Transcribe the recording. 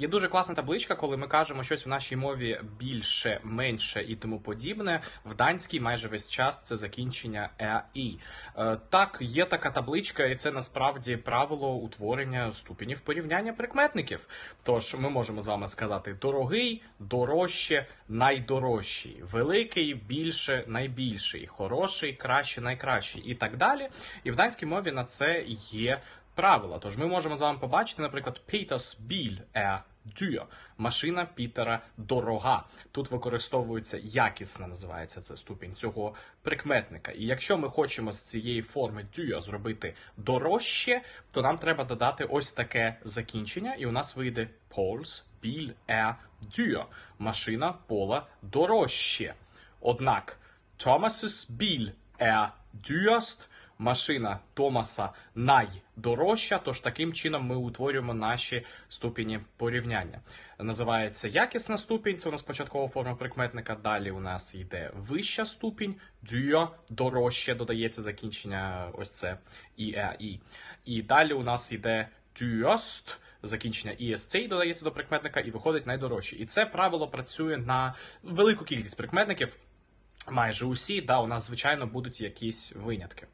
Є дуже класна табличка, коли ми кажемо щось в нашій мові більше, менше і тому подібне. В данській майже весь час це закінчення е і. Е, Так, є така табличка, і це насправді правило утворення ступенів порівняння прикметників. Тож ми можемо з вами сказати дорогий, дорожче, найдорожчий, великий, більше, найбільший, хороший, краще, найкращий і так далі. І в данській мові на це є правила. Тож ми можемо з вами побачити, наприклад, Peters Bil er dyr. Машина Пітера дорога. Тут використовується якісна, називається це ступінь цього прикметника. І якщо ми хочемо з цієї форми dyr зробити дорожче, то нам треба додати ось таке закінчення, і у нас вийде Pauls Bil er dyr. Машина пола дорожче. Однак Thomas' Bil er dyrest. Машина Томаса найдорожча, тож таким чином ми утворюємо наші ступені порівняння. Називається якісна ступінь, це у нас початкова форма прикметника. Далі у нас йде вища ступінь, дюя, дорожче, додається закінчення ось це і е, і. Далі у нас йде дюст, закінчення EST додається до прикметника і виходить найдорожче. І це правило працює на велику кількість прикметників. Майже усі, да, у нас, звичайно, будуть якісь винятки.